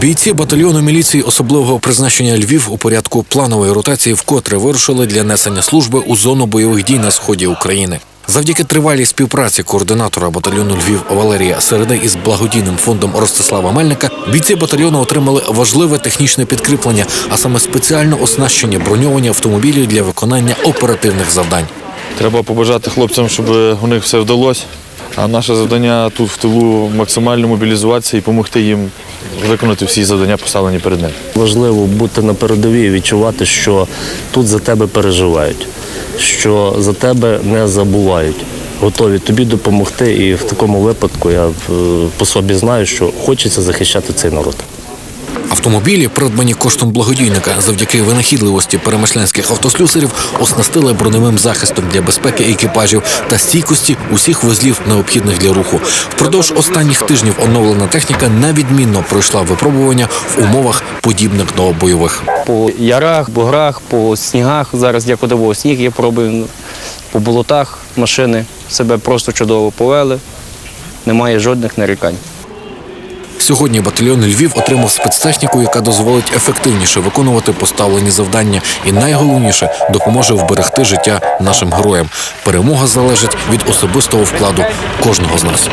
Бійці батальйону міліції особливого призначення Львів у порядку планової ротації вкотре вирушили для несення служби у зону бойових дій на сході України. Завдяки тривалій співпраці координатора батальйону Львів Валерія Середи із благодійним фондом Ростислава Мельника бійці батальйону отримали важливе технічне підкріплення, а саме спеціально оснащені броньовані автомобілі для виконання оперативних завдань. Треба побажати хлопцям, щоб у них все вдалося. А наше завдання тут в тилу максимально мобілізуватися і допомогти їм виконати всі завдання, поставлені перед ним. Важливо бути на передовій відчувати, що тут за тебе переживають, що за тебе не забувають. Готові тобі допомогти, і в такому випадку я е, по собі знаю, що хочеться захищати цей народ. Автомобілі, придбані коштом благодійника, завдяки винахідливості перемишлянських автослюсарів, оснастили броневим захистом для безпеки екіпажів та стійкості усіх вузлів, необхідних для руху. Впродовж останніх тижнів оновлена техніка невідмінно пройшла випробування в умовах подібних до бойових. по ярах, буграх, по снігах. Зараз я подивив сніг, я пробую по болотах машини себе просто чудово повели. Немає жодних нарікань. Сьогодні батальйон Львів отримав спецтехніку, яка дозволить ефективніше виконувати поставлені завдання, і найголовніше допоможе вберегти життя нашим героям. Перемога залежить від особистого вкладу кожного з нас.